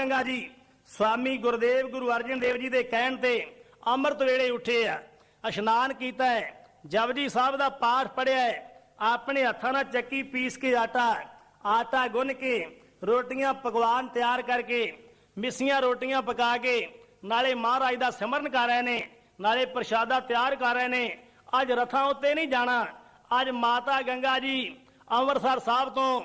ਗੰਗਾ ਜੀ। ਸਵਾਮੀ ਗੁਰਦੇਵ ਗੁਰੂ ਅਰਜਨ ਦੇਵ ਜੀ ਦੇ ਕਹਿਣ ਤੇ ਅੰਮ੍ਰਿਤ ਵੇਲੇ ਉੱਠੇ ਆ। ਇਸ਼ਨਾਨ ਕੀਤਾ ਹੈ। ਜਪਜੀ ਸਾਹਿਬ ਦਾ ਪਾਠ ਪੜਿਆ ਹੈ। ਆਪਣੇ ਹੱਥਾਂ ਨਾਲ ਚੱਕੀ ਪੀਸ ਕੇ ਆਟਾ ਆਟਾ ਗੁੰਨ ਕੇ ਰੋਟੀਆਂ ਪਕਵਾਨ ਤਿਆਰ ਕਰਕੇ ਮਿੱਸੀਆਂ ਰੋਟੀਆਂ ਪਕਾ ਕੇ ਨਾਲੇ ਮਹਾਰਾਜ ਦਾ ਸਿਮਰਨ ਕਰ ਰਹੇ ਨੇ, ਨਾਲੇ ਪ੍ਰਸ਼ਾਦਾ ਤਿਆਰ ਕਰ ਰਹੇ ਨੇ। ਅੱਜ ਰਥਾਂ ਉੱਤੇ ਨਹੀਂ ਜਾਣਾ। ਅੱਜ ਮਾਤਾ ਗੰਗਾ ਜੀ ਅੰਮ੍ਰਿਤਸਰ ਸਾਹਿਬ ਤੋਂ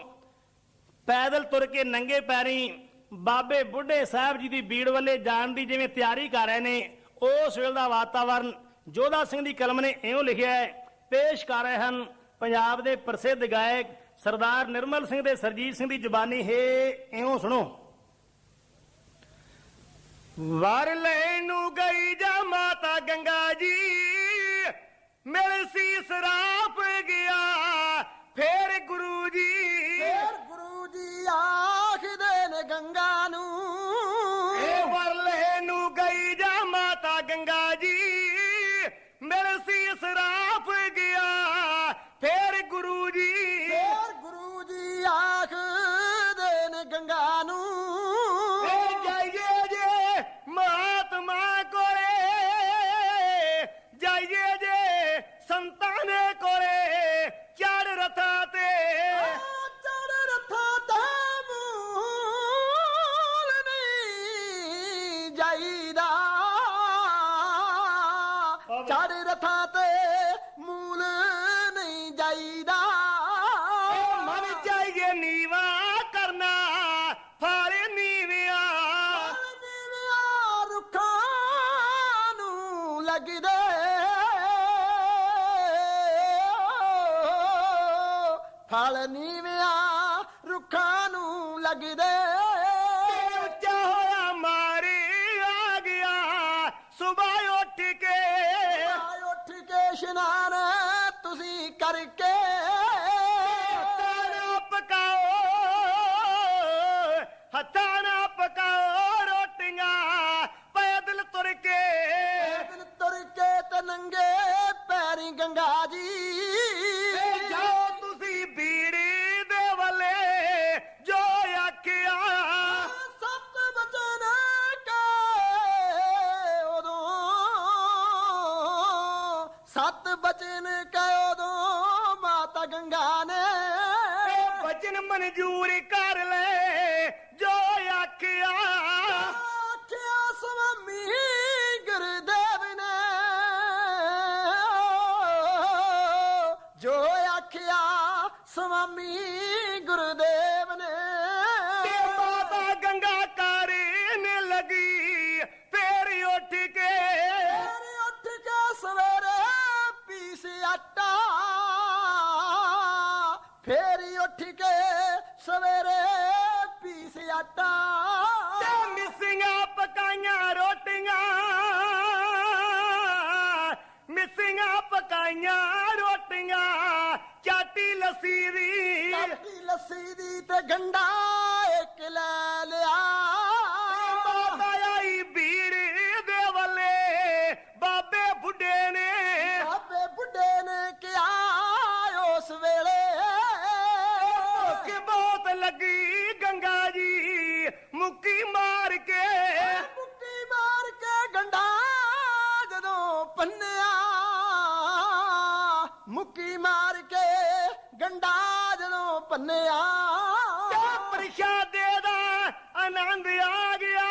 ਪੈਦਲ ਤੁਰ ਕੇ ਨੰਗੇ ਪੈਰੀ ਬਾਬੇ ਬੁੱਢੇ ਸਾਹਿਬ ਜੀ ਦੀ ਬੀੜ ਵੱਲੇ ਜਾਣ ਦੀ ਜਿਵੇਂ ਤਿਆਰੀ ਕਰ ਰਹੇ ਨੇ, ਉਸ ਵੇਲੇ ਦਾ ਵਾਤਾਵਰਨ, ਜੋਧਾ ਸਿੰਘ ਦੀ ਕਲਮ ਨੇ ਇਉਂ ਲਿਖਿਆ ਹੈ, ਪੇਸ਼ ਕਰ ਰਹੇ ਹਨ ਪੰਜਾਬ ਦੇ ਪ੍ਰਸਿੱਧ ਗਾਇਕ ਸਰਦਾਰ ਨਿਰਮਲ ਸਿੰਘ ਦੇ ਸਰਜੀਤ ਸਿੰਘ ਦੀ ਜ਼ੁਬਾਨੀ, ਹੈ, ਇਉਂ ਸੁਣੋ। ਵਰ ਲੈਣ ਨੂੰ ਗਈ ਜਾ ਮਾਤਾ ਗੰਗਾ ਜੀ, ਮਿਲ ਸੀ ਸਰਾਪ ਲੱਗਦੇ ਫਲ ਨੀਵਿਆਂ ਰੁੱਖਾਂ ਨੂੰ ਲੱਗਦੇ ਉੱਚਾ ਹੋਇਆ ਮਾਰੇ ਆ ਗਿਆ ਸਵੇਰ ਉੱਠ ਕੇ ਉੱਠ ਕੇ ਇਸ਼ਨਾਨ ਤੁਸੀਂ ਕਰਕੇ ਸਤ ਬਚਨ ਕੈ ਉਦੋਂ ਮਾਤਾ ਗੰਗਾ ਨੇ। ਇਹ ਬਚਨ ਮਨਜ਼ੂਰ ਕਰ ਲੈ ਜੋ ਆਖਿਆ। ਆਖਿਆ ਸੁਆਮੀ ਗੁਰਦੇਵ ਨੇ। ਜੋ ਆਖਿਆ ਸੁਆਮੀ ਗੁਰਦੇਵ ਦੀ। ਕਾਟੀ ਲੱਸੀ ਦੀ ਤੇ ਗੰਡਾ ਇੱਕ ਲੈ ਲਿਆ। ਮਾਤਾ ਗੰਡਾ ਜਦੋਂ ਪੰਨਿਆ ਤੇ ਪ੍ਰਸ਼ਾਦੇ ਦਾ ਆਨੰਦ ਆ ਗਿਆ।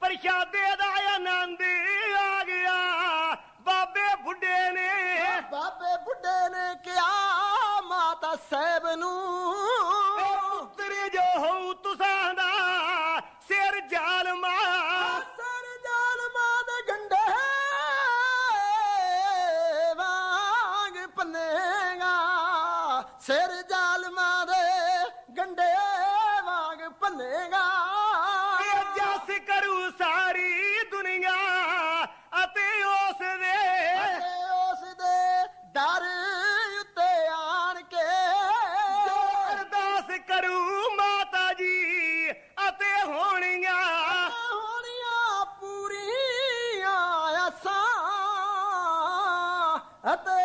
ਪ੍ਰਸ਼ਾਦੇ ਦਾ ਆਨੰਦ ਸਿਰ ਜ਼ਾਲਮਾਂ ਦੇ ਗੰਡੇ ਵਾਂਗ ਭੱਲੇਗਾ ਜਸ ਕਰੂ ਸਾਰੀ ਦੁਨੀਆ ਅਤੇ ਉਸ ਡਰ ਉੱਤੇ ਆਣ ਕੇ ਅਰਦਾਸ ਕਰੂ ਮਾਤਾ ਜੀ ਅਤੇ ਹੋਣੀਆਂ। ਹੋਣੀਆਂ ਪੂਰੀਆਂ ਆਸਾਂ ਅਤੇ